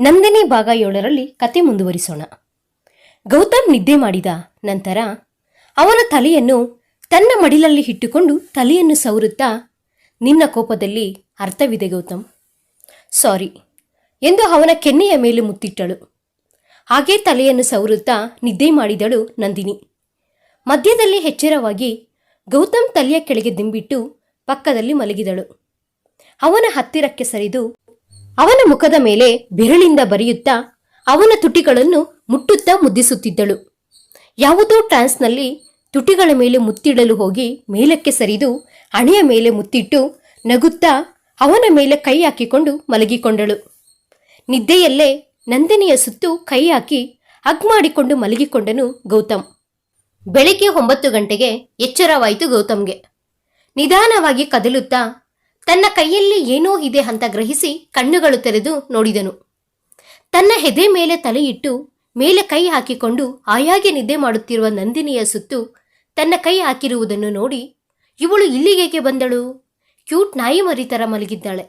ನಂದಿನಿ ಭಾಗ ಏಳರಲ್ಲಿ ಕತೆ ಮುಂದುವರಿಸೋಣ. ಗೌತಮ್ ನಿದ್ದೆ ಮಾಡಿದ ನಂತರ ಅವನ ತಲೆಯನ್ನು ತನ್ನ ಮಡಿಲಲ್ಲಿ ಇಟ್ಟುಕೊಂಡು ತಲೆಯನ್ನು ಸವರುತ್ತಾ, ನಿನ್ನ ಕೋಪದಲ್ಲಿ ಅರ್ಥವಿದೆ ಗೌತಮ್. ಸಾರಿ. ಎಂದು ಅವನ ಕೆನ್ನೆಯ ಮೇಲೆ ಮುತ್ತಿಟ್ಟಳು. ಹಾಗೇ ತಲೆಯನ್ನು ಸವರುತ್ತಾ ನಿದ್ದೆ ಮಾಡಿದಳು ನಂದಿನಿ. ಮಧ್ಯದಲ್ಲಿ ಎಚ್ಚರವಾಗಿ ಗೌತಮ್ ತಲೆಯ ಕೆಳಗೆ ದಿಂಬಿಟ್ಟು ಪಕ್ಕದಲ್ಲಿ ಮಲಗಿದಳು. ಅವನ ಹತ್ತಿರಕ್ಕೆ ಸರಿದು ಅವನ ಮುಖದ ಮೇಲೆ ಬೆರಳಿಂದ ಬರೆಯುತ್ತಾ ಅವನ ತುಟಿಗಳನ್ನು ಮುಟ್ಟುತ್ತಾ ಮುದ್ದಿಸುತ್ತಿದ್ದಳು. ಯಾವುದೋ ಟ್ರಾನ್ಸ್ನಲ್ಲಿ ತುಟಿಗಳ ಮೇಲೆ ಮುತ್ತಿಡಲು ಹೋಗಿ ಮೇಲಕ್ಕೆ ಸರಿದು ಹಣೆಯ ಮೇಲೆ ಮುತ್ತಿಟ್ಟು ನಗುತ್ತಾ ಅವನ ಮೇಲೆ ಕೈ ಹಾಕಿಕೊಂಡು ಮಲಗಿಕೊಂಡಳು. ನಿದ್ದೆಯಲ್ಲೇ ನಂದಿನಿಯ ಸುತ್ತು ಕೈ ಹಾಕಿ ಅಗ್ ಮಾಡಿಕೊಂಡು ಮಲಗಿಕೊಂಡನು ಗೌತಮ್. ಬೆಳಿಗ್ಗೆ ಒಂಬತ್ತು ಗಂಟೆಗೆ ಎಚ್ಚರವಾಯಿತು ಗೌತಮ್ಗೆ. ನಿಧಾನವಾಗಿ ಕದಲುತ್ತಾ ತನ್ನ ಕೈಯಲ್ಲಿ ಏನೋ ಇದೆ ಅಂತ ಗ್ರಹಿಸಿ ಕಣ್ಣುಗಳು ತೆರೆದು ನೋಡಿದನು. ತನ್ನ ಹೆದೆ ಮೇಲೆ ತಲೆಯಿಟ್ಟು ಮೇಲೆ ಕೈ ಹಾಕಿಕೊಂಡು ಆಯಾಗೆ ನಿದ್ದೆ ಮಾಡುತ್ತಿರುವ ನಂದಿನಿಯ ಸುತ್ತು ತನ್ನ ಕೈ ಹಾಕಿರುವುದನ್ನು ನೋಡಿ, ಇವಳು ಇಲ್ಲಿಗೇಕೆ ಬಂದಳು? ಕ್ಯೂಟ್ ನಾಯಿ ಮರಿ ತರ ಮಲಗಿದ್ದಾಳೆ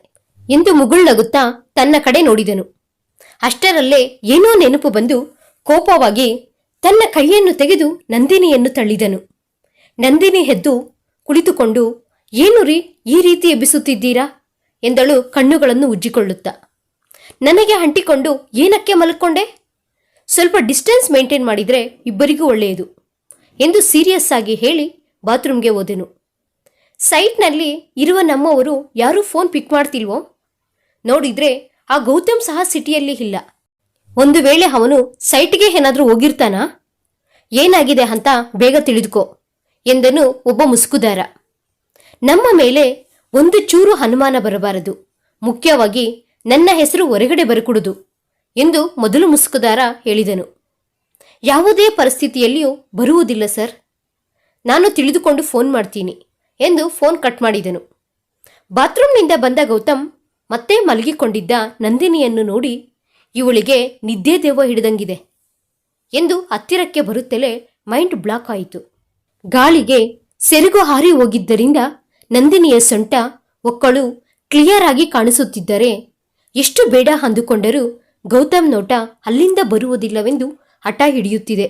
ಎಂದು ಮುಗುಳ್ನಗುತ್ತಾ ತನ್ನ ಕಡೆ ನೋಡಿದನು. ಅಷ್ಟರಲ್ಲೇ ಏನೋ ನೆನಪು ಬಂದು ಕೋಪವಾಗಿ ತನ್ನ ಕೈಯನ್ನು ತೆಗೆದು ನಂದಿನಿಯನ್ನು ತಳ್ಳಿದನು. ನಂದಿನಿ ಹೆದ್ದು ಕುಳಿತುಕೊಂಡು ಏನು ರೀ ಈ ರೀತಿ ಎಬ್ಬಿಸುತ್ತಿದ್ದೀರಾ? ಎಂದಳು ಕಣ್ಣುಗಳನ್ನು ಉಜ್ಜಿಕೊಳ್ಳುತ್ತಾ. ನನಗೆ ಅಂಟಿಕೊಂಡು ಏನಕ್ಕೆ ಮಲ್ಕೊಂಡೆ? ಸ್ವಲ್ಪ ಡಿಸ್ಟೆನ್ಸ್ ಮೇಂಟೈನ್ ಮಾಡಿದರೆ ಇಬ್ಬರಿಗೂ ಒಳ್ಳೆಯದು ಎಂದು ಸೀರಿಯಸ್ ಆಗಿ ಹೇಳಿ ಬಾತ್ರೂಮ್ಗೆ ಹೋದೆನು. ಸೈಟ್ನಲ್ಲಿ ಇರುವ ನಮ್ಮವರು ಯಾರೂ ಫೋನ್ ಪಿಕ್ ಮಾಡ್ತಿಲ್ವೋ? ನೋಡಿದ್ರೆ ಆ ಗೌತಮ್ ಸಹ ಸಿಟಿಯಲ್ಲಿ ಇಲ್ಲ. ಒಂದು ವೇಳೆ ಅವನು ಸೈಟ್ಗೆ ಏನಾದರೂ ಹೋಗಿರ್ತಾನಾ? ಏನಾಗಿದೆ ಅಂತ ಬೇಗ ತಿಳಿದುಕೋ ಎಂದನು ಒಬ್ಬ ಮುಸುಕುದಾರ. ನಮ್ಮ ಮೇಲೆ ಒಂದು ಚೂರು ಅನುಮಾನ ಬರಬಾರದು. ಮುಖ್ಯವಾಗಿ ನನ್ನ ಹೆಸರು ಹೊರಗಡೆ ಬರಕೂಡದು ಎಂದು ಮೊದಲು ಮುಸುಕುದಾರ ಹೇಳಿದನು. ಯಾವುದೇ ಪರಿಸ್ಥಿತಿಯಲ್ಲಿಯೂ ಬರುವುದಿಲ್ಲ, ಸರ್. ನಾನು ತಿಳಿದುಕೊಂಡು ಫೋನ್ ಮಾಡ್ತೀನಿ ಎಂದು ಫೋನ್ ಕಟ್ ಮಾಡಿದನು. ಬಾತ್ರೂಮ್ನಿಂದ ಬಂದ ಗೌತಮ್ ಮತ್ತೆ ಮಲಗಿಕೊಂಡಿದ್ದ ನಂದಿನಿಯನ್ನು ನೋಡಿ ಇವಳಿಗೆ ನಿದ್ದೆ ದೇವ ಹಿಡಿದಂಗಿದೆ ಎಂದು ಹತ್ತಿರಕ್ಕೆ ಬರುತ್ತಲೇ ಮೈಂಡ್ ಬ್ಲಾಕ್ ಆಯಿತು. ಗಾಳಿಗೆ ಸೆರಗು ಹಾರಿ ಹೋಗಿದ್ದರಿಂದ ನಂದಿನಿಯ ಸೊಂಟ ಒಕ್ಕಳು ಕ್ಲಿಯರ್ ಆಗಿ ಕಾಣಿಸುತ್ತಿದ್ದರೆ ಎಷ್ಟು ಬೇಡ ಅಂದುಕೊಂಡರೂ ಗೌತಮ್ ನೋಟ ಅಲ್ಲಿಂದ ಬರುವುದಿಲ್ಲವೆಂದು ಹಠ ಹಿಡಿಯುತ್ತಿದೆ.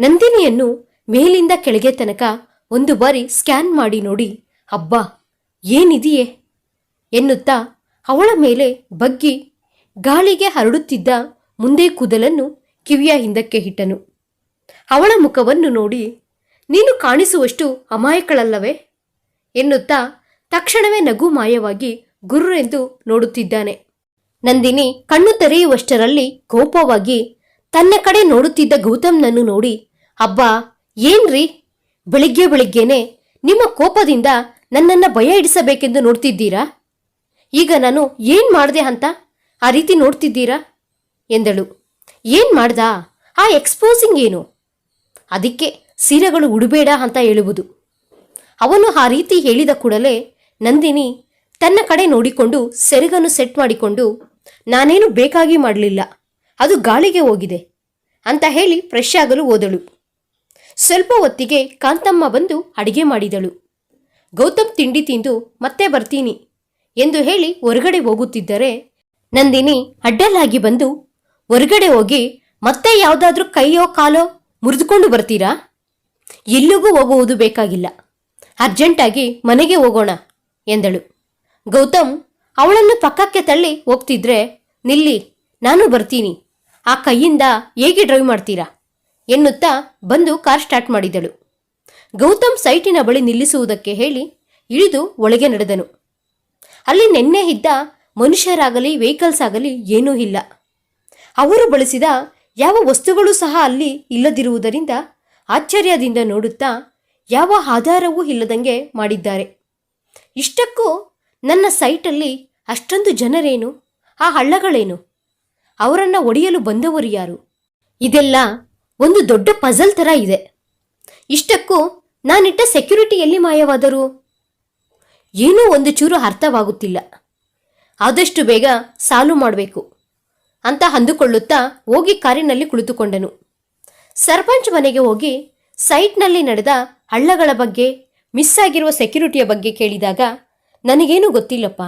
ನಂದಿನಿಯನ್ನು ಮೇಲಿಂದ ಕೆಳಗೆ ತನಕ ಒಂದು ಬಾರಿ ಸ್ಕ್ಯಾನ್ ಮಾಡಿ ನೋಡಿ, ಅಬ್ಬಾ, ಏನಿದೆಯೇ? ಎನ್ನುತ್ತಾ ಅವಳ ಮೇಲೆ ಬಗ್ಗಿ ಗಾಳಿಗೆ ಹರಡುತ್ತಿದ್ದ ಮುಂದೆ ಕೂದಲನ್ನು ಕಿವಿಯ ಹಿಂದಕ್ಕೆ ಇಟ್ಟನು. ಅವಳ ಮುಖವನ್ನು ನೋಡಿ, ನೀನು ಕಾಣಿಸುವಷ್ಟು ಅಮಾಯಕಳಲ್ಲವೇ? ಎನ್ನುತ್ತಾ ತಕ್ಷಣವೇ ನಗು ಮಾಯವಾಗಿ ಗುರುರೆಂದು ನೋಡುತ್ತಿದ್ದಾನೆ. ನಂದಿನಿ ಕಣ್ಣು ತೆರೆಯುವಷ್ಟರಲ್ಲಿ ಕೋಪವಾಗಿ ತನ್ನ ಕಡೆ ನೋಡುತ್ತಿದ್ದ ಗೌತಮ್ನನ್ನು ನೋಡಿ, ಅಬ್ಬಾ, ಏನ್ರಿ? ಬೆಳಿಗ್ಗೆ ಬೆಳಿಗ್ಗೆನೆ ನಿಮ್ಮ ಕೋಪದಿಂದ ನನ್ನನ್ನ ಭಯ ಇಡಿಸಬೇಕೆಂದು ನೋಡ್ತಿದ್ದೀರಾ? ಈಗ ನಾನು ಏನ್ ಮಾಡಿದೆ ಅಂತ ಆ ರೀತಿ ನೋಡ್ತಿದ್ದೀರಾ? ಎಂದಳು. ಏನ್ ಮಾಡ್ದಾ? ಆ ಎಕ್ಸ್ಪೋಸಿಂಗ್ ಏನು? ಅದಕ್ಕೆ ಸೀರೆಗಳು ಉಡಬೇಡ ಅಂತ ಹೇಳುವುದು. ಅವನು ಆ ರೀತಿ ಹೇಳಿದ ಕೂಡಲೇ ನಂದಿನಿ ತನ್ನ ಕಡೆ ನೋಡಿಕೊಂಡು ಸೆರಗನ್ನು ಸೆಟ್ ಮಾಡಿಕೊಂಡು, ನಾನೇನು ಬೇಕಾಗಿ ಮಾಡಲಿಲ್ಲ, ಅದು ಗಾಳಿಗೆ ಹೋಗಿದೆ ಅಂತ ಹೇಳಿ ಫ್ರೆಶ್ ಆಗಲು ಹೋದಳು. ಸ್ವಲ್ಪ ಹೊತ್ತಿಗೆ ಕಾಂತಮ್ಮ ಬಂದು ಅಡಿಗೆ ಮಾಡಿದಳು. ಗೌತಮ್ ತಿಂಡಿ ತಿಂದು ಮತ್ತೆ ಬರ್ತೀನಿ ಎಂದು ಹೇಳಿ ಹೊರಗಡೆ ಹೋಗುತ್ತಿದ್ದರೆ ನಂದಿನಿ ಅಡ್ಡಲಾಗಿ ಬಂದು, ಹೊರಗಡೆ ಹೋಗಿ ಮತ್ತೆ ಯಾವುದಾದ್ರೂ ಕೈಯೋ ಕಾಲೋ ಮುರಿದುಕೊಂಡು ಬರ್ತೀರಾ? ಎಲ್ಲಿಗೂ ಹೋಗುವುದು ಬೇಕಾಗಿಲ್ಲ. ಅರ್ಜೆಂಟಾಗಿ ಮನೆಗೆ ಹೋಗೋಣ ಎಂದಳು. ಗೌತಮ್ ಅವಳನ್ನು ಪಕ್ಕಕ್ಕೆ ತಳ್ಳಿ ಹೋಗ್ತಿದ್ರೆ, ನಿಲ್ಲಿ, ನಾನು ಬರ್ತೀನಿ. ಆ ಕೈಯಿಂದ ಹೇಗೆ ಡ್ರೈವ್ ಮಾಡ್ತೀರಾ? ಎನ್ನುತ್ತಾ ಬಂದು ಕಾರ್ ಸ್ಟಾರ್ಟ್ ಮಾಡಿದಳು. ಗೌತಮ್ ಸೈಟಿನ ಬಳಿ ನಿಲ್ಲಿಸುವುದಕ್ಕೆ ಹೇಳಿ ಇಳಿದು ಒಳಗೆ ನಡೆದನು. ಅಲ್ಲಿ ನೆನ್ನೆ ಇದ್ದ ಮನುಷ್ಯರಾಗಲಿ, ವೆಹಿಕಲ್ಸ್ ಆಗಲಿ ಏನೂ ಇಲ್ಲ. ಅವರು ಬಳಸಿದ ಯಾವ ವಸ್ತುಗಳು ಸಹ ಅಲ್ಲಿ ಇಲ್ಲದಿರುವುದರಿಂದ ಆಶ್ಚರ್ಯದಿಂದ ನೋಡುತ್ತಾ ಯಾವ ಆಧಾರವೂ ಇಲ್ಲದಂಗೆ ಮಾಡಿದ್ದಾರೆ. ಇಷ್ಟಕ್ಕೂ ನನ್ನ ಸೈಟಲ್ಲಿ ಅಷ್ಟೊಂದು ಜನರೇನು, ಆ ಹಳ್ಳಗಳೇನು? ಅವರನ್ನು ಒಡೆಯಲು ಬಂದವರು ಯಾರು? ಇದೆಲ್ಲ ಒಂದು ದೊಡ್ಡ ಪಜಲ್ ಥರ ಇದೆ. ಇಷ್ಟಕ್ಕೂ ನಾನಿಟ್ಟ ಸೆಕ್ಯುರಿಟಿ ಎಲ್ಲಿ ಮಾಯವಾದರು ಏನೂ ಒಂದು ಚೂರು ಅರ್ಥವಾಗುತ್ತಿಲ್ಲ. ಆದಷ್ಟು ಬೇಗ ಸಾಲು ಮಾಡಬೇಕು ಅಂತ ಅಂದುಕೊಳ್ಳುತ್ತಾ ಹೋಗಿ ಕಾರಿನಲ್ಲಿ ಕುಳಿತುಕೊಂಡನು. ಸರ್ಪಂಚ್ ಮನೆಗೆ ಹೋಗಿ ಸೈಟ್ನಲ್ಲಿ ನಡೆದ ಹಳ್ಳಗಳ ಬಗ್ಗೆ, ಮಿಸ್ ಆಗಿರುವ ಸೆಕ್ಯುರಿಟಿಯ ಬಗ್ಗೆ ಕೇಳಿದಾಗ, ನನಗೇನು ಗೊತ್ತಿಲ್ಲಪ್ಪ.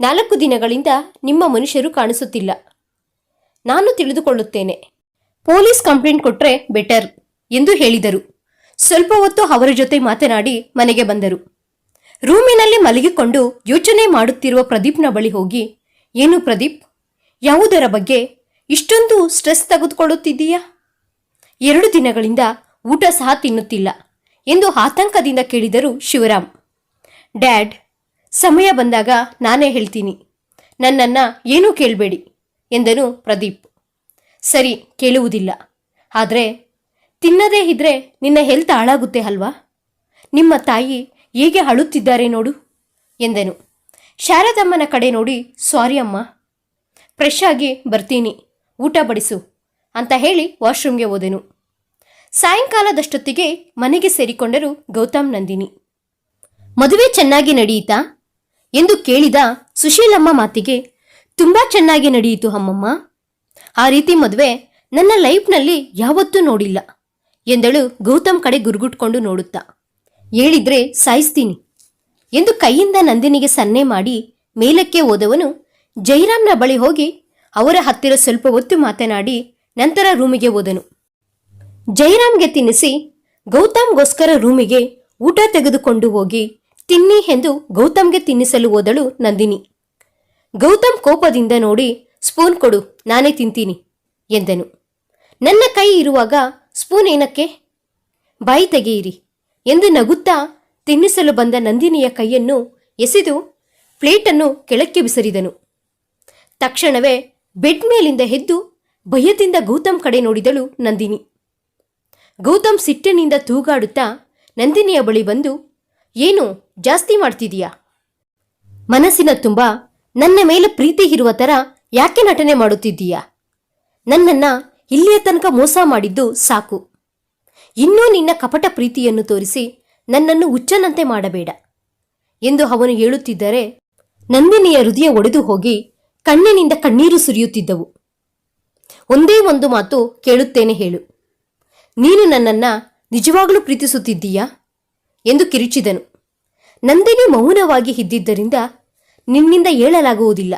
ನಾಲ್ಕು ದಿನಗಳಿಂದ ನಿಮ್ಮ ಮನುಷ್ಯರು ಕಾಣಿಸುತ್ತಿಲ್ಲ. ನಾನು ತಿಳಿದುಕೊಳ್ಳುತ್ತೇನೆ. ಪೊಲೀಸ್ ಕಂಪ್ಲೇಂಟ್ ಕೊಟ್ಟರೆ ಬೆಟರ್ ಎಂದು ಹೇಳಿದರು. ಸ್ವಲ್ಪ ಹೊತ್ತು ಅವರ ಜೊತೆ ಮಾತನಾಡಿ ಮನೆಗೆ ಬಂದರು. ರೂಮಿನಲ್ಲಿ ಮಲಗಿಕೊಂಡು ಯೋಚನೆ ಮಾಡುತ್ತಿರುವ ಪ್ರದೀಪ್ನ ಬಳಿ ಹೋಗಿ, ಏನು ಪ್ರದೀಪ್? ಯಾವುದರ ಬಗ್ಗೆ? ಇಷ್ಟೊಂದು ಸ್ಟ್ರೆಸ್ ತೆಗೆದುಕೊಳ್ಳುತ್ತಿದ್ದೀಯಾ? ಎರಡು ದಿನಗಳಿಂದ ಊಟ ಸಹ ತಿನ್ನುತ್ತಿಲ್ಲ ಎಂದು ಆತಂಕದಿಂದ ಕೇಳಿದರು ಶಿವರಾಮ್. ಡ್ಯಾಡ್, ಸಮಯ ಬಂದಾಗ ನಾನೇ ಹೇಳ್ತೀನಿ. ನನ್ನನ್ನು ಏನೂ ಕೇಳಬೇಡಿ, ಎಂದನು ಪ್ರದೀಪ್. ಸರಿ, ಕೇಳುವುದಿಲ್ಲ. ಆದರೆ ತಿನ್ನದೇ ಇದ್ರೆ ನಿನ್ನ ಹೆಲ್ತ್ ಹಾಳಾಗುತ್ತೆ ಅಲ್ವಾ? ನಿಮ್ಮ ತಾಯಿ ಹೇಗೆ ಅಳುತ್ತಿದ್ದಾರೆ ನೋಡು, ಎಂದನು. ಶಾರದಮ್ಮನ ಕಡೆ ನೋಡಿ ಸಾರಿ ಅಮ್ಮ. ಫ್ರೆಶ್ ಆಗಿ ಬರ್ತೀನಿ. ಊಟ ಬಡಿಸು, ಅಂತ ಹೇಳಿ ವಾಶ್ರೂಮ್ಗೆ ಹೋದೆನು. ಸಾಯಂಕಾಲದಷ್ಟೊತ್ತಿಗೆ ಮನೆಗೆ ಸೇರಿಕೊಂಡರು ಗೌತಮ್ ನಂದಿನಿ. ಮದುವೆ ಚೆನ್ನಾಗಿ ನಡೆಯಿತಾ? ಎಂದು ಕೇಳಿದ ಸುಶೀಲಮ್ಮ ಮಾತಿಗೆ, ತುಂಬಾ ಚೆನ್ನಾಗಿ ನಡೆಯಿತು ಅಮ್ಮಮ್ಮ. ಆ ರೀತಿ ಮದುವೆ ನನ್ನ ಲೈಫ್ನಲ್ಲಿ ಯಾವತ್ತೂ ನೋಡಿಲ್ಲ, ಎಂದಳು ಗೌತಮ್ ಕಡೆ ಗುರುಗುಟ್ಕೊಂಡು ನೋಡುತ್ತಾ. ಹೇಳಿದ್ರೆ ಸಾಯಿಸ್ತೀನಿ, ಎಂದು ಕೈಯಿಂದ ನಂದಿನಿಗೆ ಸನ್ನೆ ಮಾಡಿ ಮೇಲಕ್ಕೆ ಹೋದವನು ಜೈರಾಮ್ನ ಬಳಿ ಹೋಗಿ ಅವರ ಹತ್ತಿರ ಸ್ವಲ್ಪ ಹೊತ್ತು ಮಾತನಾಡಿ ನಂತರ ರೂಮಿಗೆ ಹೋದನು. ಜೈರಾಮ್ಗೆ ತಿನ್ನಿಸಿ ಗೌತಮ್ಗೋಸ್ಕರ ರೂಮಿಗೆ ಊಟ ತೆಗೆದುಕೊಂಡು ಹೋಗಿ ತಿನ್ನಿ ಎಂದು ಗೌತಮ್ಗೆ ತಿನ್ನಿಸಲು ಹೋದಳು ನಂದಿನಿ. ಗೌತಮ್ ಕೋಪದಿಂದ ನೋಡಿ, ಸ್ಪೂನ್ ಕೊಡು, ನಾನೇ ತಿಂತೀನಿ, ಎಂದನು. ನನ್ನ ಕೈ ಇರುವಾಗ ಸ್ಪೂನ್ ಏನಕ್ಕೆ? ಬಾಯಿ ತೆಗೆಯಿರಿ, ಎಂದು ನಗುತ್ತಾ ತಿನ್ನಿಸಲು ಬಂದ ನಂದಿನಿಯ ಕೈಯನ್ನು ಎಸೆದು ಪ್ಲೇಟನ್ನು ಕೆಳಕ್ಕೆ ಬಿಸರಿದನು. ತಕ್ಷಣವೇ ಬೆಡ್ ಮೇಲಿಂದ ಎದ್ದು ಭಯದಿಂದ ಗೌತಮ್ ಕಡೆ ನೋಡಿದಳು ನಂದಿನಿ. ಗೌತಮ್ ಸಿಟ್ಟಿನಿಂದ ತೂಗಾಡುತ್ತಾ ನಂದಿನಿಯ ಬಳಿ ಬಂದು, ಏನು, ಜಾಸ್ತಿ ಮಾಡ್ತಿದೀಯಾ? ಮನಸ್ಸಿನ ತುಂಬ. ನನ್ನ ಮೇಲೆ ಪ್ರೀತಿ ಇರುವ ಥರ ಯಾಕೆ ನಟನೆ ಮಾಡುತ್ತಿದ್ದೀಯಾ? ನನ್ನನ್ನ ಇಲ್ಲಿಯ ತನಕ ಮೋಸ ಮಾಡಿದ್ದು ಸಾಕು. ಇನ್ನೂ ನಿನ್ನ ಕಪಟ ಪ್ರೀತಿಯನ್ನು ತೋರಿಸಿ ನನ್ನನ್ನು ಹುಚ್ಚನಂತೆ ಮಾಡಬೇಡ. ಎಂದು ಅವನು ಹೇಳುತ್ತಿದ್ದರೆ, ನಂದಿನಿಯ ಹೃದಯ ಒಡೆದು ಹೋಗಿ ಕಣ್ಣಿನಿಂದ ಕಣ್ಣೀರು ಸುರಿಯುತ್ತಿದ್ದವು. ಒಂದೇ ಒಂದು ಮಾತು ಕೇಳುತ್ತೇನೆ ಹೇಳು. ನೀನು ನನ್ನನ್ನ ನಿಜವಾಗಲೂ ಪ್ರೀತಿಸುತ್ತಿದ್ದೀಯಾ? ಎಂದು ಕಿರುಚಿದನು. ನಂದಿನಿ ಮೌನವಾಗಿ ಇದ್ದಿದ್ದರಿಂದ ನಿನ್ನಿಂದ ಹೇಳಲಾಗುವುದಿಲ್ಲ.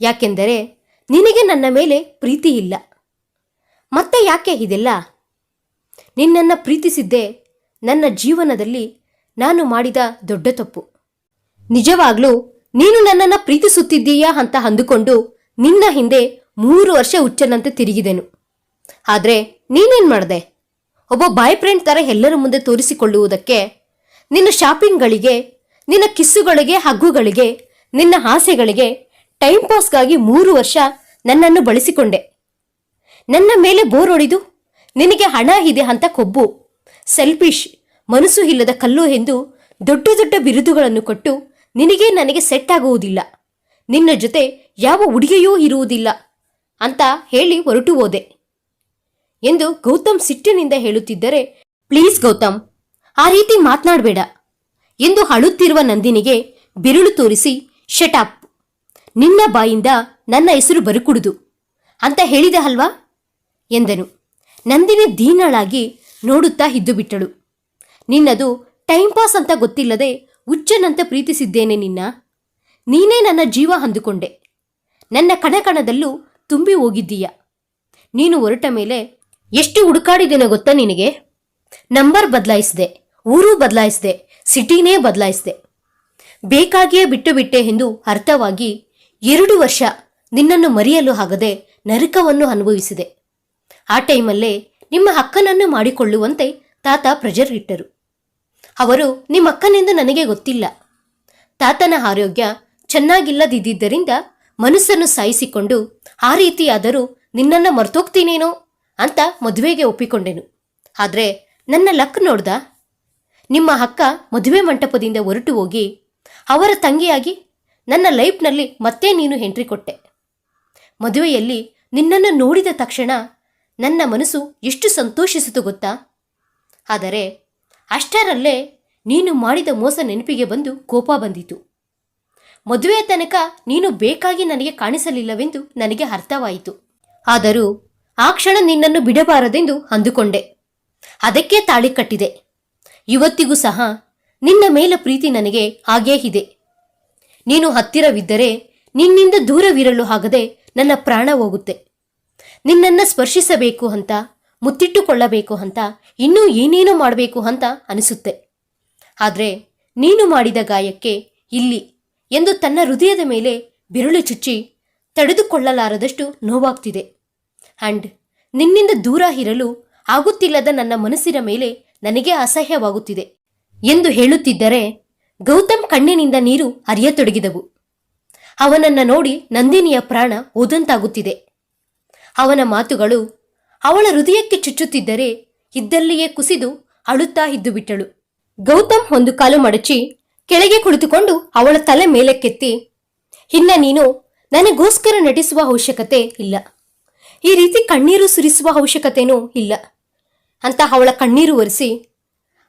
ಯಾಕೆಂದರೆ ನಿನಗೆ ನನ್ನ ಮೇಲೆ ಪ್ರೀತಿ ಇಲ್ಲ. ಮತ್ತೆ ಯಾಕೆ ಇದೆಲ್ಲ? ನಿನ್ನನ್ನು ಪ್ರೀತಿಸಿದ್ದೇ ನನ್ನ ಜೀವನದಲ್ಲಿ ನಾನು ಮಾಡಿದ ದೊಡ್ಡ ತಪ್ಪು. ನಿಜವಾಗ್ಲೂ ನೀನು ನನ್ನನ್ನು ಪ್ರೀತಿಸುತ್ತಿದ್ದೀಯಾ ಅಂತ ಅಂದುಕೊಂಡು ನಿನ್ನ ಹಿಂದೆ ಮೂರು ವರ್ಷ ಹುಚ್ಚನಂತೆ ತಿರುಗಿದೆನು. ಆದ್ರೆ ನೀನೇನ್ ಮಾಡ್ದೆ? ಒಬ್ಬ ಬಾಯ್ ಫ್ರೆಂಡ್ ತರ ಎಲ್ಲರ ಮುಂದೆ ತೋರಿಸಿಕೊಳ್ಳುವುದಕ್ಕೆ ನಿನ್ನ ಶಾಪಿಂಗ್ಗಳಿಗೆ, ನಿನ್ನ ಕಿಸ್ಸುಗಳಿಗೆ, ಹಗ್ಗುಗಳಿಗೆ, ನಿನ್ನ ಆಸೆಗಳಿಗೆ ಟೈಮ್ ಪಾಸ್ಗಾಗಿ ಮೂರು ವರ್ಷ ನನ್ನನ್ನು ಬಳಸಿಕೊಂಡೆ. ನನ್ನ ಮೇಲೆ ಬೋರ್ ಹೊಡೆದು ನಿನಗೆ ಹಣ ಇದೆ ಅಂತ ಕೊಬ್ಬು, ಸೆಲ್ಫಿಶ್, ಮನಸ್ಸು ಇಲ್ಲದ ಕಲ್ಲು ಎಂದು ದೊಡ್ಡ ದೊಡ್ಡ ಬಿರುದುಗಳನ್ನು ಕೊಟ್ಟು ನಿನಗೆ ನನಗೆ ಸೆಟ್ ಆಗುವುದಿಲ್ಲ. ನಿನ್ನ ಜೊತೆ ಯಾವ ಉಡುಗೆಯೂ ಇರುವುದಿಲ್ಲ ಅಂತ ಹೇಳಿ ಹೊರಟು ಹೋದೆ. ಎಂದು ಗೌತಮ್ ಸಿಟ್ಟಿನಿಂದ ಹೇಳುತ್ತಿದ್ದರೆ, ಪ್ಲೀಸ್ ಗೌತಮ್, ಆ ರೀತಿ ಮಾತನಾಡಬೇಡ ಎಂದು ಅಳುತ್ತಿರುವ ನಂದಿನಿಗೆ ಬಿರುಳು ತೋರಿಸಿ ಶಟಾಪ್ ನಿನ್ನ ಬಾಯಿಂದ ನನ್ನ ಹೆಸರು ಬರುಕುಡುದು ಅಂತ ಹೇಳಿದೆ ಅಲ್ವಾ? ಎಂದನು. ನಂದಿನಿ ದೀನಳಾಗಿ ನೋಡುತ್ತಾ ಇದ್ದು ಬಿಟ್ಟಳು. ನಿನ್ನದು ಟೈಮ್ ಪಾಸ್ ಅಂತ ಗೊತ್ತಿಲ್ಲದೆ ಹುಚ್ಚನಂತ ಪ್ರೀತಿಸಿದ್ದೇನೆ ನಿನ್ನ. ನೀನೇ ನನ್ನ ಜೀವ ಅಂದುಕೊಂಡೆ. ನನ್ನ ಕಣಕಣದಲ್ಲೂ ತುಂಬಿ ಹೋಗಿದ್ದೀಯ. ನೀನು ಹೊರಟ ಮೇಲೆ ಎಷ್ಟು ಹುಡುಕಾಡಿದೇನೋ ಗೊತ್ತಾ ನಿನಗೆ? ನಂಬರ್ ಬದಲಾಯಿಸಿದೆ, ಊರು ಬದಲಾಯಿಸಿದೆ, ಸಿಟಿನೇ ಬದಲಾಯಿಸಿದೆ. ಬೇಕಾಗಿಯೇ ಬಿಟ್ಟು ಬಿಟ್ಟೆ ಎಂದು ಅರ್ಥವಾಗಿ ಎರಡು ವರ್ಷ ನಿನ್ನನ್ನು ಮರೆಯಲು ಆಗದೆ ನರಕವನ್ನು ಅನುಭವಿಸಿದೆ. ಆ ಟೈಮಲ್ಲೇ ನಿಮ್ಮ ಅಕ್ಕನನ್ನು ಮಾಡಿಕೊಳ್ಳುವಂತೆ ತಾತ ಪ್ರೆಜರ್ ಇಟ್ಟರು ಅವರು ನಿಮ್ಮ ಅಕ್ಕನೆಂದು ನನಗೆ ಗೊತ್ತಿಲ್ಲ. ತಾತನ ಆರೋಗ್ಯ ಚೆನ್ನಾಗಿಲ್ಲದಿದ್ದರಿಂದ ಮನಸ್ಸನ್ನು ಸಾಯಿಸಿಕೊಂಡು ಆ ರೀತಿಯಾದರೂ ನಿನ್ನನ್ನು ಮರ್ತೋಗ್ತೀನೇನೋ? ಅಂತ ಮದುವೆಗೆ ಒಪ್ಪಿಕೊಂಡೆನು. ಆದರೆ ನನ್ನ ಲಕ್ ನೋಡ್ದ? ನಿಮ್ಮ ಅಕ್ಕ ಮದುವೆ ಮಂಟಪದಿಂದ ಹೊರಟು ಹೋಗಿ ಅವರ ತಂಗಿಯಾಗಿ ನನ್ನ ಲೈಫ್ನಲ್ಲಿ ಮತ್ತೆ ನೀನು ಎಂಟ್ರಿ ಕೊಟ್ಟೆ. ಮದುವೆಯಲ್ಲಿ ನಿನ್ನನ್ನು ನೋಡಿದ ತಕ್ಷಣ ನನ್ನ ಮನಸ್ಸು ಎಷ್ಟು ಸಂತೋಷಿಸಿತು ಗೊತ್ತಾ? ಆದರೆ ಅಷ್ಟರಲ್ಲೇ ನೀನು ಮಾಡಿದ ಮೋಸ ನೆನಪಿಗೆ ಬಂದು ಕೋಪ ಬಂದಿತು. ಮದುವೆಯ ತನಕ ನೀನು ಬೇಕಾಗಿ ನನಗೆ ಕಾಣಿಸಲಿಲ್ಲವೆಂದು ನನಗೆ ಅರ್ಥವಾಯಿತು. ಆದರೂ ಆ ಕ್ಷಣ ನಿನ್ನನ್ನು ಬಿಡಬಾರದೆಂದು ಅಂದುಕೊಂಡೆ. ಅದಕ್ಕೆ ತಾಳಿ ಕಟ್ಟಿದೆ. ಇವತ್ತಿಗೂ ಸಹ ನಿನ್ನ ಮೇಲ ಪ್ರೀತಿ ನನಗೆ ಹಾಗೇ ಇದೆ. ನೀನು ಹತ್ತಿರವಿದ್ದರೆ ನಿನ್ನಿಂದ ದೂರವಿರಲು ಆಗದೆ ನನ್ನ ಪ್ರಾಣ ಹೋಗುತ್ತೆ. ನಿನ್ನನ್ನು ಸ್ಪರ್ಶಿಸಬೇಕು ಅಂತ, ಮುತ್ತಿಟ್ಟುಕೊಳ್ಳಬೇಕು ಅಂತ, ಇನ್ನೂ ಏನೇನೋ ಮಾಡಬೇಕು ಅಂತ ಅನಿಸುತ್ತೆ. ಆದರೆ ನೀನು ಮಾಡಿದ ಗಾಯಕ್ಕೆ ಇಲ್ಲಿ ಎಂದು ತನ್ನ ಹೃದಯದ ಮೇಲೆ ಬೆರಳು ಚುಚ್ಚಿ ತಡೆದುಕೊಳ್ಳಲಾರದಷ್ಟು ನೋವಾಗ್ತಿದೆ. ಆ್ಯಂಡ್ ನಿನ್ನಿಂದ ದೂರ ಇರಲು ಆಗುತ್ತಿಲ್ಲದ ನನ್ನ ಮನಸ್ಸಿನ ಮೇಲೆ ನನಗೆ ಅಸಹ್ಯವಾಗುತ್ತಿದೆ ಎಂದು ಹೇಳುತ್ತಿದ್ದರೆ ಗೌತಮ್ ಕಣ್ಣಿನಿಂದ ನೀರು ಹರಿಯತೊಡಗಿದವು. ಅವನನ್ನು ನೋಡಿ ನಂದಿನಿಯ ಪ್ರಾಣ ಓದಂತಾಗುತ್ತಿದೆ. ಅವನ ಮಾತುಗಳು ಅವಳ ಹೃದಯಕ್ಕೆ ಚುಚ್ಚುತ್ತಿದ್ದರೆ ಇದ್ದಲ್ಲಿಯೇ ಕುಸಿದು ಅಳುತ್ತಾ ಇದ್ದು ಬಿಟ್ಟಳು. ಗೌತಮ್ ಒಂದು ಕಾಲು ಮಡಚಿ ಕೆಳಗೆ ಕುಳಿತುಕೊಂಡು ಅವಳ ತಲೆ ಮೇಲೆ ಕೆತ್ತಿ ಇನ್ನ ನೀನು ನನಗೋಸ್ಕರ ನಟಿಸುವ ಅವಶ್ಯಕತೆ ಇಲ್ಲ. ಈ ರೀತಿ ಕಣ್ಣೀರು ಸುರಿಸುವ ಅವಶ್ಯಕತೆನೂ ಇಲ್ಲ. ಅಂತ ಅವಳ ಕಣ್ಣೀರು ಒರೆಸಿ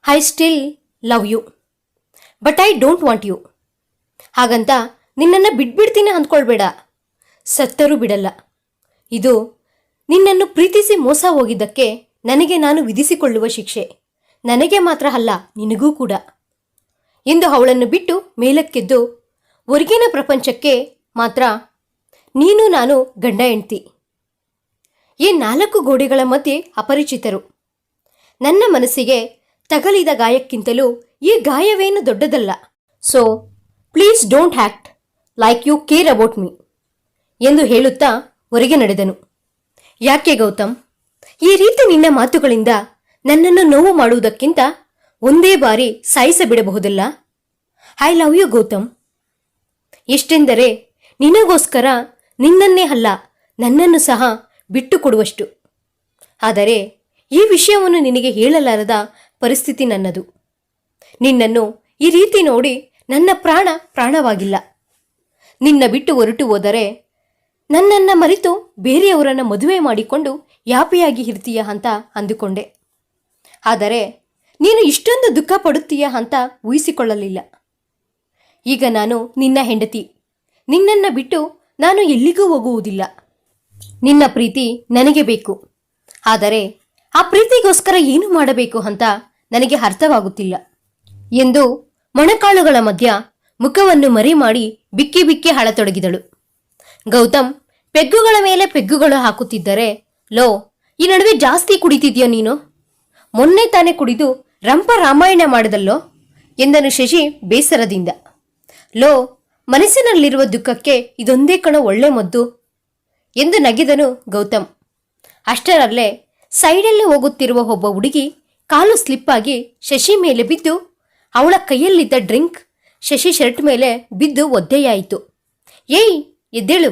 I still love you but I don't want you ಹಾಗಂತ, ನಿನ್ನನ್ನು ಬಿಟ್ಬಿಡ್ತೀನಿ ಅಂದ್ಕೊಳ್ಬೇಡ, ಸತ್ತರೂ ಬಿಡಲ್ಲ. ಇದು ನಿನ್ನನ್ನು ಪ್ರೀತಿಸಿ ಮೋಸ ಹೋಗಿದ್ದಕ್ಕೆ ನನಗೆ ನಾನು ವಿಧಿಸಿಕೊಳ್ಳುವ ಶಿಕ್ಷೆ. ನನಗೆ ಮಾತ್ರ ಅಲ್ಲ, ನಿನಗೂ ಕೂಡ. ಎಂದು ಅವಳನ್ನು ಬಿಟ್ಟು ಮೇಲಕ್ಕೆದ್ದು, ಹೊರಗಿನ ಪ್ರಪಂಚಕ್ಕೆ ಮಾತ್ರ ನೀನು ನಾನು ಗಂಡ ಹೆಂಡ್ತಿ. ಈ ನಾಲ್ಕು ಗೋಡೆಗಳ ಮಧ್ಯೆ ಅಪರಿಚಿತರು. ನನ್ನ ಮನಸ್ಸಿಗೆ ತಗಲಿದ ಗಾಯಕ್ಕಿಂತಲೂ ಈ ಗಾಯವೇನು ದೊಡ್ಡದಲ್ಲ. So please don't act like you care about me ಎಂದು ಹೇಳುತ್ತಾ ಹೊರಗೆ ನಡೆದನು. ಯಾಕೆ ಗೌತಮ್? ಈ ರೀತಿ ನಿನ್ನ ಮಾತುಗಳಿಂದ ನನ್ನನ್ನು ನೋವು ಮಾಡುವುದಕ್ಕಿಂತ ಒಂದೇ ಬಾರಿ ಸಾಯಿಸಬಿಡಬಹುದಲ್ಲ? I love you Gautam. ಎಷ್ಟೆಂದರೆ ನಿನಗೋಸ್ಕರ ನಿನ್ನನ್ನೇ ಅಲ್ಲ, ನನ್ನನ್ನು ಸಹ ಬಿಟ್ಟು ಕೊಡುವಷ್ಟು ಆದರೆ ಈ ವಿಷಯವನ್ನು ನಿನಗೆ ಹೇಳಲಾರದ ಪರಿಸ್ಥಿತಿ ನನ್ನದು. ನಿನ್ನನ್ನು ಈ ರೀತಿ ನೋಡಿ ನನ್ನ ಪ್ರಾಣ ಪ್ರಾಣವಾಗಿಲ್ಲ. ನಿನ್ನ ಬಿಟ್ಟು ಹೊರಟು ಹೋದರೆ ನನ್ನನ್ನು ಮರೆತು ಬೇರೆಯವರನ್ನು ಮದುವೆ ಮಾಡಿಕೊಂಡು ಯಾಪಿಯಾಗಿ ಇರ್ತೀಯ ಅಂತ ಅಂದುಕೊಂಡೆ. ಆದರೆ ನೀನು ಇಷ್ಟೊಂದು ದುಃಖ ಪಡುತ್ತೀಯ ಅಂತ ಊಹಿಸಿಕೊಳ್ಳಲಿಲ್ಲ. ಈಗ ನಾನು ನಿನ್ನ ಹೆಂಡತಿ. ನಿನ್ನನ್ನು ಬಿಟ್ಟು ನಾನು ಎಲ್ಲಿಗೂ ಹೋಗುವುದಿಲ್ಲ. ನಿನ್ನ ಪ್ರೀತಿ ನನಗೆ ಬೇಕು. ಆದರೆ ಆ ಪ್ರೀತಿಗೋಸ್ಕರ ಏನು ಮಾಡಬೇಕು ಅಂತ ನನಗೆ ಅರ್ಥವಾಗುತ್ತಿಲ್ಲ. ಎಂದು ಮೊಣಕಾಳುಗಳ ಮಧ್ಯ ಮುಖವನ್ನು ಮರಿ ಮಾಡಿ ಬಿಕ್ಕಿ ಬಿಕ್ಕಿ ಹಳತೊಡಗಿದಳು ಗೌತಮ್, ಪೆಗ್ಗುಗಳ ಮೇಲೆ ಪೆಗ್ಗುಗಳು ಹಾಕುತ್ತಿದ್ದರೆ, ಲೋ, ಈ ನಡುವೆ ಜಾಸ್ತಿ ಕುಡಿತಿದ್ಯೋ ನೀನು? ಮೊನ್ನೆ ತಾನೇ ಕುಡಿದು ರಂಪ ರಾಮಾಯಣ ಮಾಡಿದಲ್ಲೋ? ಎಂದನು ಶಶಿ ಬೇಸರದಿಂದ. ಲೋ, ಮನಸ್ಸಿನಲ್ಲಿರುವ ದುಃಖಕ್ಕೆ ಇದೊಂದೇ ಕಣ ಒಳ್ಳೆ ಮದ್ದು ಎಂದು ನಗಿದನು ಗೌತಮ್. ಅಷ್ಟರಲ್ಲೇ ಸೈಡಲ್ಲಿ ಹೋಗುತ್ತಿರುವ ಒಬ್ಬ ಹುಡುಗಿ ಕಾಲು ಸ್ಲಿಪ್ ಆಗಿ ಶಶಿ ಮೇಲೆ ಬಿದ್ದು ಅವಳ ಕೈಯಲ್ಲಿದ್ದ ಡ್ರಿಂಕ್ ಶಶಿ ಶರ್ಟ್ ಮೇಲೆ ಬಿದ್ದು ಒದ್ದೆಯಾಯಿತು. ಏಯ್, ಎದ್ದೇಳು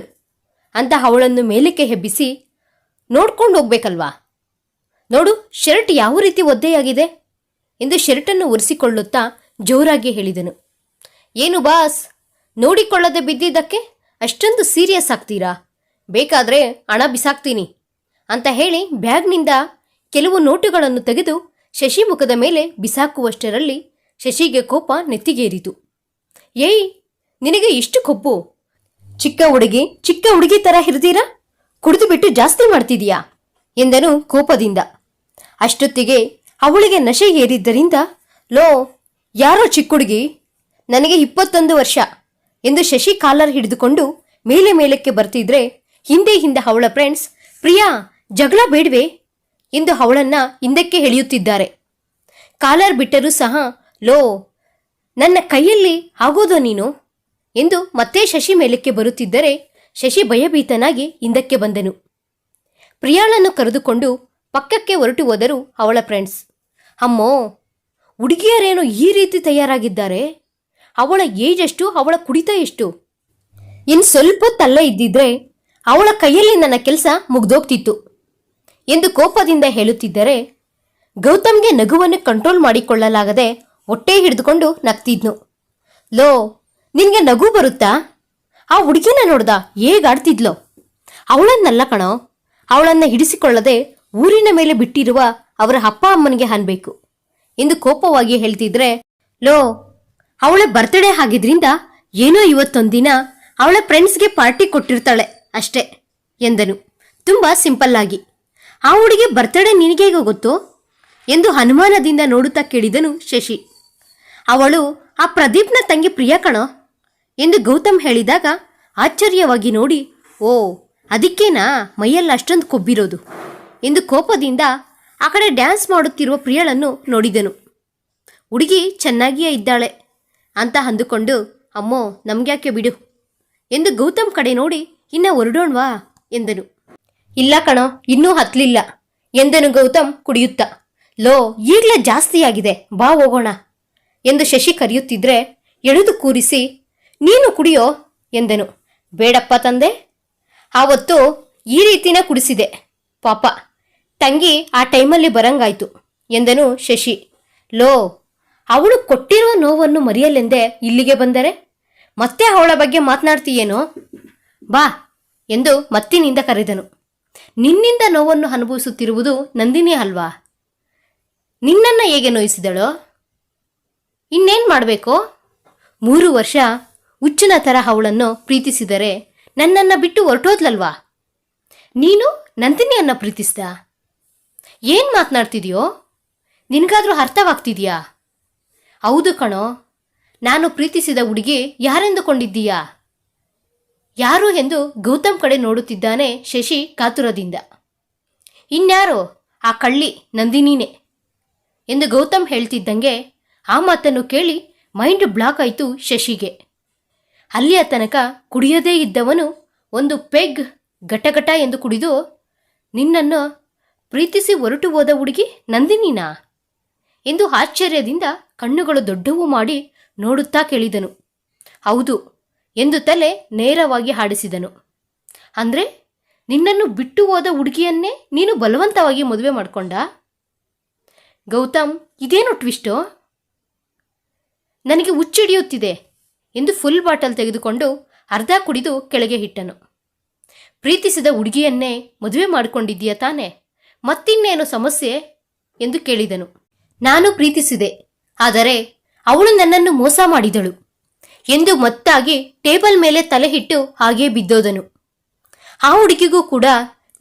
ಅಂತ ಅವಳನ್ನು ಮೇಲಕ್ಕೆ ಹೆಬ್ಬಿಸಿ ನೋಡ್ಕೊಂಡು ಹೋಗ್ಬೇಕಲ್ವಾ? ನೋಡು, ಶರ್ಟ್ ಯಾವ ರೀತಿ ಒದ್ದೆಯಾಗಿದೆ? ಎಂದು ಶರ್ಟನ್ನು ಒರೆಸಿಕೊಳ್ಳುತ್ತಾ ಜೋರಾಗಿ ಹೇಳಿದನು. ಏನು ಬಾಸ್, ನೋಡಿಕೊಳ್ಳದೆ ಬಿದ್ದಿದ್ದಕ್ಕೆ ಅಷ್ಟೊಂದು ಸೀರಿಯಸ್ ಆಗ್ತೀರಾ? ಬೇಕಾದ್ರೆ ಹಣ ಬಿಸಾಕ್ತೀನಿ ಅಂತ ಹೇಳಿ ಬ್ಯಾಗ್ನಿಂದ ಕೆಲವು ನೋಟುಗಳನ್ನು ತೆಗೆದು ಶಶಿ ಮುಖದ ಮೇಲೆ ಬಿಸಾಕುವಷ್ಟರಲ್ಲಿ ಶಶಿಗೆ ಕೋಪ ನೆತ್ತಿಗೇರಿತು. ಏಯ್, ನಿನಗೆ ಇಷ್ಟು ಕೊಬ್ಬು? ಚಿಕ್ಕ ಹುಡುಗಿ ಚಿಕ್ಕ ಹುಡುಗಿ ತರ ಹಿರಿದೀರಾ ಕುಡಿದು ಬಿಟ್ಟು ಜಾಸ್ತಿ ಮಾಡ್ತಿದೀಯಾ? ಎಂದನು ಕೋಪದಿಂದ. ಅಷ್ಟೊತ್ತಿಗೆ ಅವಳಿಗೆ ನಶೆ ಏರಿದ್ದರಿಂದ, ಲೋ, ಯಾರೋ ಚಿಕ್ಕ ಹುಡುಗಿ? ನನಗೆ ಇಪ್ಪತ್ತೊಂದು ವರ್ಷ ಎಂದು ಶಶಿ ಕಾಲರ್ ಹಿಡಿದುಕೊಂಡು ಮೇಲೆ ಮೇಲಕ್ಕೆ ಬರ್ತಿದ್ರೆ ಹಿಂದೆ ಹಿಂದೆ ಅವಳ ಫ್ರೆಂಡ್ಸ್ ಪ್ರಿಯಾ, ಜಗಳ ಬೇಡ್ವೆ? ಎಂದು ಅವಳನ್ನ ಹಿಂದಕ್ಕೆ ಎಳೆಯುತ್ತಿದ್ದಾರೆ. ಕಾಲರ್ ಬಿಟ್ಟರೂ ಸಹ, ಲೋ, ನನ್ನ ಕೈಯಲ್ಲಿ ಆಗೋದೋ ನೀನು? ಎಂದು ಮತ್ತೆ ಶಶಿ ಮೇಲಕ್ಕೆ ಬರುತ್ತಿದ್ದರೆ, ಶಶಿ ಭಯಭೀತನಾಗಿ ಹಿಂದಕ್ಕೆ ಬಂದನು. ಪ್ರಿಯಾಳನ್ನು ಕರೆದುಕೊಂಡು ಪಕ್ಕಕ್ಕೆ ಹೊರಟು ಹೋದರು ಅವಳ ಫ್ರೆಂಡ್ಸ್ ಅಮ್ಮೋ, ಹುಡುಗಿಯರೇನು ಈ ರೀತಿ ತಯಾರಾಗಿದ್ದಾರೆ? ಅವಳ ಏಜ್ ಎಷ್ಟು, ಅವಳ ಕುಡಿತ ಎಷ್ಟು? ಇನ್ನು ಸ್ವಲ್ಪ ತಲ್ಲ ಇದ್ದಿದ್ರೆ ಅವಳ ಕೈಯಲ್ಲಿ ನನ್ನ ಕೆಲಸ ಮುಗ್ದೋಗ್ತಿತ್ತು ಎಂದು ಕೋಪದಿಂದ ಹೇಳುತ್ತಿದ್ದರೆ ಗೌತಮ್ಗೆ ನಗುವನ್ನು ಕಂಟ್ರೋಲ್ ಮಾಡಿಕೊಳ್ಳಲಾಗದೆ ಹೊಟ್ಟೆ ಹಿಡಿದುಕೊಂಡು ನಗ್ತಿದ್ನು. ಲೋ, ನಿನಗೆ ನಗು ಬರುತ್ತಾ? ಆ ಹುಡುಗಿನ ನೋಡ್ದ ಹೇಗಾಡ್ತಿದ್ಲೋ ಅವಳನ್ನಲ್ಲ ಕಣೋ, ಅವಳನ್ನ ಹಿಡಿಸಿಕೊಳ್ಳದೆ ಊರಿನ ಮೇಲೆ ಬಿಟ್ಟಿರುವ ಅವರ ಅಪ್ಪ ಅಮ್ಮನಿಗೆ ಅನ್ಬೇಕು ಎಂದು ಕೋಪವಾಗಿ ಹೇಳ್ತಿದ್ರೆ, ಲೋ, ಅವಳ ಬರ್ತಡೇ ಆಗಿದ್ರಿಂದ ಏನೋ ಇವತ್ತೊಂದಿನ ಅವಳ ಫ್ರೆಂಡ್ಸ್ಗೆ ಪಾರ್ಟಿ ಕೊಟ್ಟಿರ್ತಾಳೆ. ಅಷ್ಟೇ ಎಂದನು. ತುಂಬ ಸಿಂಪಲ್ ಆಗಿ. ಆ ಹುಡುಗಿ ಬರ್ತ್ಡೇ ನಿನಗೇಗ ಗೊತ್ತು? ಎಂದು ಅನುಮಾನದಿಂದ ನೋಡುತ್ತಾ ಕೇಳಿದನು ಶಶಿ. ಅವಳು, ಆ ಪ್ರದೀಪ್ನ ತಂಗಿ ಪ್ರಿಯ ಕಣೋ? ಎಂದು ಗೌತಮ್ ಹೇಳಿದಾಗ ಆಶ್ಚರ್ಯವಾಗಿ ನೋಡಿ, ಓ, ಅದಕ್ಕೇನಾ? ಮೈಯಲ್ಲಿ ಅಷ್ಟೊಂದು ಕೊಬ್ಬಿರೋದು? ಎಂದು ಕೋಪದಿಂದ ಆ ಕಡೆ ಡ್ಯಾನ್ಸ್ ಮಾಡುತ್ತಿರುವ ಪ್ರಿಯಳನ್ನು ನೋಡಿದನು. ಹುಡುಗಿ ಚೆನ್ನಾಗಿಯೇ ಇದ್ದಾಳೆ ಅಂತ ಅಂದುಕೊಂಡು, ಅಮ್ಮೋ, ನಮ್ಗ್ಯಾಕೆ ಬಿಡು? ಎಂದು ಗೌತಮ್ ಕಡೆ ನೋಡಿ ಇನ್ನ ಹೊರಡೋಣ್ವಾ ಎಂದನು. ಇಲ್ಲ ಕಣೋ, ಇನ್ನೂ ಹತ್ಲಿಲ್ಲ, ಎಂದನು ಗೌತಮ್ ಕುಡಿಯುತ್ತ. ಲೋ, ಈಗ್ಲೇ ಜಾಸ್ತಿಯಾಗಿದೆ ಬಾ ಹೋಗೋಣ, ಎಂದು ಶಶಿ ಕರೆಯುತ್ತಿದ್ರೆ ಎಳೆದು ಕೂರಿಸಿ, ನೀನು ಕುಡಿಯೋ, ಎಂದನು. ಬೇಡಪ್ಪ ತಂದೆ ಆವತ್ತು ಈ ರೀತಿನ ಕುಡಿಸಿದೆ, ಪಾಪ. ತಂಗಿ ಆ ಟೈಮಲ್ಲಿ ಬರಂಗಾಯ್ತು, ಎಂದನು ಶಶಿ. ಲೋ, ಅವಳು ಕೊಟ್ಟಿರುವ ನೋವನ್ನು ಮರೆಯಲೆಂದೇ ಇಲ್ಲಿಗೆ ಬಂದರೆ? ಮತ್ತೆ ಅವಳ ಬಗ್ಗೆ ಮಾತನಾಡ್ತೀಯೇನೋ? ಬಾ ಎಂದು ಮತ್ತಿನಿಂದ ಕರೆದನು. ನಿನ್ನಿಂದ ನೋವನ್ನು ಅನುಭವಿಸುತ್ತಿರುವುದು ನಂದಿನಿ ಅಲ್ವಾ? ನಿನ್ನನ್ನ ಹೇಗೆ ನೋಯಿಸಿದಳೋ? ಇನ್ನೇನ್ ಮಾಡಬೇಕು? ಮೂರು ವರ್ಷ ಹುಚ್ಚಿನ ಥರ ಅವಳನ್ನು ಪ್ರೀತಿಸಿದರೆ ನನ್ನನ್ನ ಬಿಟ್ಟು ಹೊರಟೋದ್ಲಲ್ವಾ? ನೀನು ನಂದಿನಿಯನ್ನು ಪ್ರೀತಿಸ್ದ? ಏನು ಮಾತನಾಡ್ತಿದ್ಯೋ? ನಿನಗಾದರೂ ಅರ್ಥವಾಗ್ತಿದೆಯಾ? ಹೌದು ಕಣೋ, ನಾನು ಪ್ರೀತಿಸಿದ ಹುಡುಗಿ ಯಾರೆಂದುಕೊಂಡಿದ್ದೀಯಾ? ಯಾರು ಎಂದು ಗೌತಮ್ ಕಡೆ ನೋಡುತ್ತಿದ್ದಾನೆ ಶಶಿ ಕಾತುರದಿಂದ. ಇನ್ಯಾರೋ ಆ ಕಳ್ಳಿ ನಂದಿನಿನೇ ಎಂದು ಗೌತಮ್ ಹೇಳ್ತಿದ್ದಂಗೆ ಆ ಮಾತನ್ನು ಕೇಳಿ ಮೈಂಡ್ ಬ್ಲಾಕ್ ಆಯಿತು ಶಶಿಗೆ. ಅಲ್ಲಿಯ ತನಕ ಕುಡಿಯದೇ ಇದ್ದವನು ಒಂದು ಪೆಗ್ ಘಟಘಟ ಎಂದು ಕುಡಿದು, ನಿನ್ನನ್ನು ಪ್ರೀತಿಸಿ ಹೊರಟು ಹೋದ ಹುಡುಗಿ ನಂದಿನಿನಾ ಎಂದು ಆಶ್ಚರ್ಯದಿಂದ ಕಣ್ಣುಗಳು ದೊಡ್ಡವು ಮಾಡಿ ನೋಡುತ್ತಾ ಕೇಳಿದನು. ಹೌದು ಎಂದು ತಲೆ ನೇರವಾಗಿ ಹಾಡಿಸಿದನು. ಅಂದ್ರೆ ನಿನ್ನನ್ನು ಬಿಟ್ಟು ಹೋದ ಹುಡುಗಿಯನ್ನೇ ನೀನು ಬಲವಂತವಾಗಿ ಮದುವೆ ಮಾಡಿಕೊಂಡ? ಗೌತಮ್, ಇದೇನು ಟ್ವಿಸ್ಟು? ನನಗೆ ಹುಚ್ಚಿಡಿಯುತ್ತಿದೆ ಎಂದು ಫುಲ್ ಬಾಟಲ್ ತೆಗೆದುಕೊಂಡು ಅರ್ಧ ಕುಡಿದು ಕೆಳಗೆ ಇಟ್ಟನು. ಪ್ರೀತಿಸಿದ ಹುಡುಗಿಯನ್ನೇ ಮದುವೆ ಮಾಡಿಕೊಂಡಿದ್ದೀಯ ತಾನೆ? ಮತ್ತಿನ್ನೇನು ಸಮಸ್ಯೆ? ಎಂದು ಕೇಳಿದನು. ನಾನು ಪ್ರೀತಿಸಿದೆ, ಆದರೆ ಅವಳು ನನ್ನನ್ನು ಮೋಸ ಮಾಡಿದಳು. ಎಂದು ಮತ್ತಾಗಿ ಟೇಬಲ್ ಮೇಲೆ ತಲೆ ಹಿಟ್ಟು ಹಾಗೇ ಬಿದ್ದೋದನು. ಆ ಹುಡುಗಿಗೂ ಕೂಡ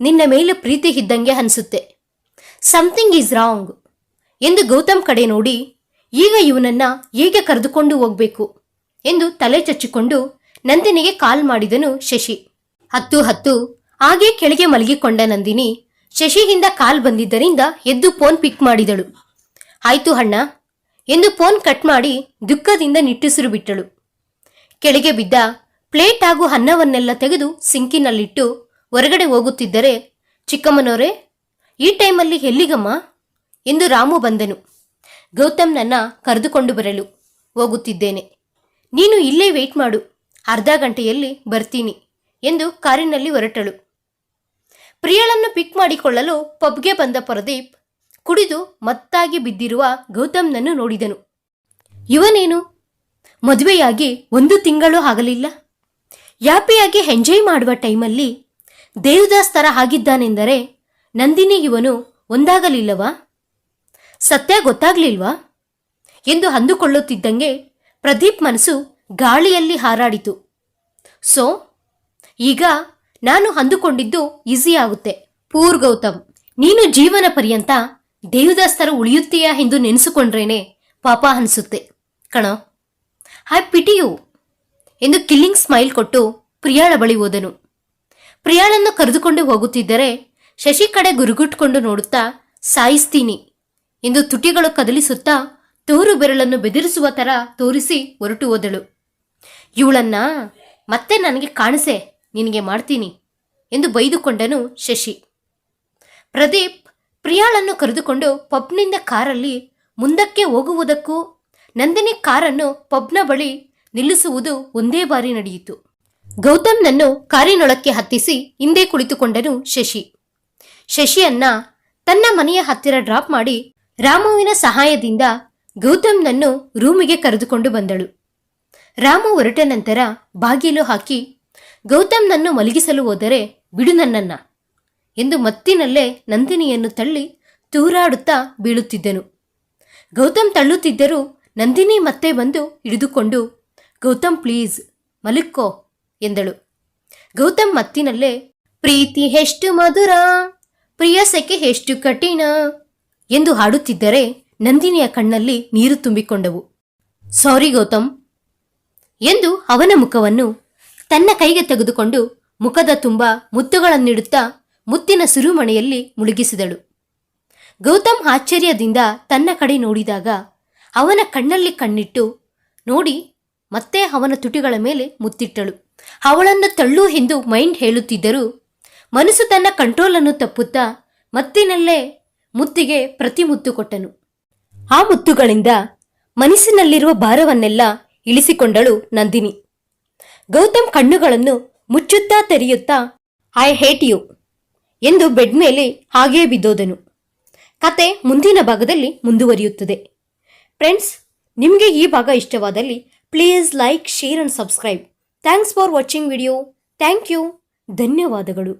ನಿನ್ನ ಮೇಲೆ ಪ್ರೀತಿ ಇದ್ದಂಗೆ ಅನಿಸುತ್ತೆ. ಸಮಥಿಂಗ್ ಈಸ್ ರಾಂಗ್ ಎಂದು ಗೌತಮ್ ಕಡೆ ನೋಡಿ, ಈಗ ಇವನನ್ನ ಹೇಗೆ ಕರೆದುಕೊಂಡು ಹೋಗ್ಬೇಕು ಎಂದು ತಲೆ ಚಚ್ಚಿಕೊಂಡು ನಂದಿನಿಗೆ ಕಾಲ್ ಮಾಡಿದನು ಶಶಿ. ಹತ್ತು ಹತ್ತು, ಹಾಗೆ ಕೆಳಗೆ ಮಲಗಿಕೊಂಡ ನಂದಿನಿ ಶಶಿಯಿಂದ ಕಾಲ್ ಬಂದಿದ್ದರಿಂದ ಎದ್ದು ಫೋನ್ ಪಿಕ್ ಮಾಡಿದಳು. ಆಯ್ತು ಅಣ್ಣ ಎಂದು ಫೋನ್ ಕಟ್ ಮಾಡಿ ದುಃಖದಿಂದ ನಿಟ್ಟುಸಿರು ಬಿಟ್ಟಳು. ಕೆಳಗೆ ಬಿದ್ದ ಪ್ಲೇಟ್ ಹಾಗೂ ಅನ್ನವನ್ನೆಲ್ಲ ತೆಗೆದು ಸಿಂಕಿನಲ್ಲಿಟ್ಟು ಹೊರಗಡೆ ಹೋಗುತ್ತಿದ್ದರೆ, ಚಿಕ್ಕಮ್ಮನವರೇ, ಈ ಟೈಮಲ್ಲಿ ಎಲ್ಲಿಗಮ್ಮ? ಎಂದು ರಾಮು ಬಂದನು. ಗೌತಮ್ನನ್ನ ಕರೆದುಕೊಂಡು ಬರಲು ಹೋಗುತ್ತಿದ್ದೇನೆ. ನೀನು ಇಲ್ಲೇ ವೇಟ್ ಮಾಡು. ಅರ್ಧ ಗಂಟೆಯಲ್ಲಿ ಬರ್ತೀನಿ ಎಂದು ಕಾರಿನಲ್ಲಿ ಹೊರಟಳು. ಪ್ರಿಯಳನ್ನು ಪಿಕ್ ಮಾಡಿಕೊಳ್ಳಲು ಪಬ್ಗೆ ಬಂದ ಪ್ರದೀಪ್ ಕುಡಿದು ಮತ್ತಾಗಿ ಬಿದ್ದಿರುವ ಗೌತಮ್ನನ್ನು ನೋಡಿದನು. ಇವನೇನು? ಮದುವೆಯಾಗಿ ಒಂದು ತಿಂಗಳು ಆಗಲಿಲ್ಲ. ಯಾಪಿಯಾಗಿ ಎಂಜಾಯ್ ಮಾಡುವ ಟೈಮಲ್ಲಿ ದೇವದಾಸ್ ಥರ ಆಗಿದ್ದಾನೆಂದರೆ ನಂದಿನಿ ಇವನು ಒಂದಾಗಲಿಲ್ಲವಾ? ಸತ್ಯ ಗೊತ್ತಾಗ್ಲಿಲ್ವಾ? ಎಂದು ಅಂದುಕೊಳ್ಳುತ್ತಿದ್ದಂಗೆ ಪ್ರದೀಪ್ ಮನಸ್ಸು ಗಾಳಿಯಲ್ಲಿ ಹಾರಾಡಿತು. ಸೊ, ಈಗ ನಾನು ಅಂದುಕೊಂಡಿದ್ದು ಈಸಿ ಆಗುತ್ತೆ. ಪೂರ್ ಗೌತಮ್, ನೀನು ಜೀವನ ಪರ್ಯಂತ ದೇವದಾಸ್ ಥರ ಉಳಿಯುತ್ತೀಯಾ ಎಂದು ನೆನೆಸಿಕೊಂಡ್ರೇನೆ ಪಾಪ ಅನಿಸುತ್ತೆ. ಕಣೋ. ಐ ಪಿಟಿಯು ಎಂದು ಕಿಲ್ಲಿಂಗ್ ಸ್ಮೈಲ್ ಕೊಟ್ಟು ಪ್ರಿಯಾಳ ಬಳಿ ಹೋದನು. ಪ್ರಿಯಾಳನ್ನು ಕರೆದುಕೊಂಡು ಹೋಗುತ್ತಿದ್ದರೆ ಶಶಿ ಕಡೆ ಗುರುಗುಟ್ಕೊಂಡು ನೋಡುತ್ತಾ ಸಾಯಿಸ್ತೀನಿ ಎಂದು ತುಟಿಗಳು ಕದಲಿಸುತ್ತಾ ತೋರು ಬೆರಳನ್ನು ಬೆದರಿಸುವ ಥರ ತೋರಿಸಿ ಹೊರಟು ಹೋದಳು. ಇವಳನ್ನ ಮತ್ತೆ ನನಗೆ ಕಾಣಿಸೆ, ನಿನಗೆ ಮಾಡ್ತೀನಿ ಎಂದು ಬೈದುಕೊಂಡನು ಶಶಿ. ಪ್ರದೀಪ್ ಪ್ರಿಯಾಳನ್ನು ಕರೆದುಕೊಂಡು ಪಬ್ನಿಂದ ಕಾರಲ್ಲಿ ಮುಂದಕ್ಕೆ ಹೋಗುವುದಕ್ಕೂ ನಂದಿನಿ ಕಾರನ್ನು ಪಬ್ನ ಬಳಿ ನಿಲ್ಲಿಸುವುದು ಒಂದೇ ಬಾರಿ ನಡೆಯಿತು. ಗೌತಮ್ನನ್ನು ಕಾರಿನೊಳಕ್ಕೆ ಹತ್ತಿಸಿ ಹಿಂದೆ ಕುಳಿತುಕೊಂಡನು ಶಶಿ. ಶಶಿಯನ್ನ ತನ್ನ ಮನೆಯ ಹತ್ತಿರ ಡ್ರಾಪ್ ಮಾಡಿ ರಾಮುವಿನ ಸಹಾಯದಿಂದ ಗೌತಮ್ನನ್ನು ರೂಮಿಗೆ ಕರೆದುಕೊಂಡು ಬಂದಳು. ರಾಮು ಹೊರಟ ನಂತರ ಬಾಗಿಲು ಹಾಕಿ, ಗೌತಮ್ನನ್ನು ಮಲಗಿಸಲು ಹೋದರೆ ಬಿಡು ನನ್ನನ್ನ ಎಂದು ಮತ್ತಿನಲ್ಲೇ ನಂದಿನಿಯನ್ನು ತಳ್ಳಿ ತೂರಾಡುತ್ತಾ ಬೀಳುತ್ತಿದ್ದನು. ಗೌತಮ್ ತಳ್ಳುತ್ತಿದ್ದರೂ ನಂದಿನಿ ಮತ್ತೆ ಬಂದು ಹಿಡಿದುಕೊಂಡು, ಗೌತಮ್ ಪ್ಲೀಸ್ ಮಲಕ್ಕೋ ಎಂದಳು. ಗೌತಮ್ ಮತ್ತಿನಲ್ಲೇ, ಪ್ರೀತಿ ಎಷ್ಟು ಮಧುರ ಪ್ರಿಯಸೆಕೆ ಎಷ್ಟು ಕಠಿಣ, ಎಂದು ಹಾಡುತ್ತಿದ್ದರೆ ನಂದಿನಿಯ ಕಣ್ಣಲ್ಲಿ ನೀರು ತುಂಬಿಕೊಂಡವು. ಸಾರಿ ಗೌತಮ್, ಎಂದು ಅವನ ಮುಖವನ್ನು ತನ್ನ ಕೈಗೆ ತೆಗೆದುಕೊಂಡು ಮುಖದ ತುಂಬ ಮುತ್ತುಗಳನ್ನಿಡುತ್ತಾ ಮುತ್ತಿನ ಸುರುಮಣೆಯಲ್ಲಿ ಮುಳುಗಿಸಿದಳು. ಗೌತಮ್ ಆಶ್ಚರ್ಯದಿಂದ ತನ್ನ ಕಡೆ ನೋಡಿದಾಗ ಅವನ ಕಣ್ಣಲ್ಲಿ ಕಣ್ಣಿಟ್ಟು ನೋಡಿ, ಮತ್ತೆ ಅವನ ತುಟಿಗಳ ಮೇಲೆ ಮುತ್ತಿಟ್ಟಳು. ಅವಳನ್ನು ತಳ್ಳು ಎಂದು ಮೈಂಡ್ ಹೇಳುತ್ತಿದ್ದರೂ ಮನಸ್ಸು ತನ್ನ ಕಂಟ್ರೋಲನ್ನು ತಪ್ಪುತ್ತಾ ಮತ್ತಿನಲ್ಲೇ ಮುತ್ತಿಗೆ ಪ್ರತಿ ಮುತ್ತು ಕೊಟ್ಟನು. ಆ ಮುತ್ತುಗಳಿಂದ ಮನಸ್ಸಿನಲ್ಲಿರುವ ಭಾರವನ್ನೆಲ್ಲ ಇಳಿಸಿಕೊಂಡಳು ನಂದಿನಿ. ಗೌತಮ್ ಕಣ್ಣುಗಳನ್ನು ಮುಚ್ಚುತ್ತಾ ತೆರೆಯುತ್ತಾ ಐ ಹೇಟ್ ಯು ಎಂದು ಬೆಡ್ ಮೇಲೆ ಹಾಗೇ ಬಿದ್ದೋದನು. ಕತೆ ಮುಂದಿನ ಭಾಗದಲ್ಲಿ ಮುಂದುವರಿಯುತ್ತದೆ. ಫ್ರೆಂಡ್ಸ್ ನಿಮಗೆ ಈ ಭಾಗ ಇಷ್ಟವಾದಲ್ಲಿ please like share and subscribe thanks for watching video thank you ಧನ್ಯವಾದಗಳು.